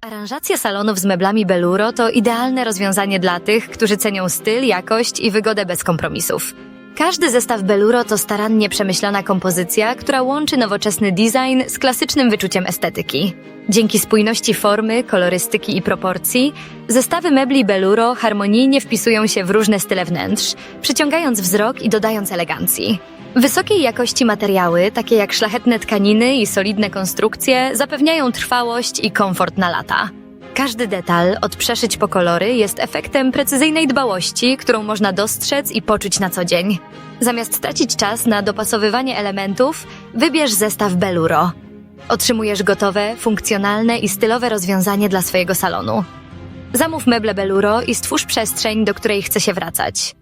Aranżacja salonów z meblami Beluro to idealne rozwiązanie dla tych, którzy cenią styl, jakość i wygodę bez kompromisów. Każdy zestaw Beluro to starannie przemyślana kompozycja, która łączy nowoczesny design z klasycznym wyczuciem estetyki. Dzięki spójności formy, kolorystyki i proporcji, zestawy mebli Beluro harmonijnie wpisują się w różne style wnętrz, przyciągając wzrok i dodając elegancji. Wysokiej jakości materiały, takie jak szlachetne tkaniny i solidne konstrukcje, zapewniają trwałość i komfort na lata. Każdy detal, od przeszyć po kolory, jest efektem precyzyjnej dbałości, którą można dostrzec i poczuć na co dzień. Zamiast tracić czas na dopasowywanie elementów, wybierz zestaw Beluro. Otrzymujesz gotowe, funkcjonalne i stylowe rozwiązanie dla swojego salonu. Zamów meble Beluro i stwórz przestrzeń, do której chce się wracać.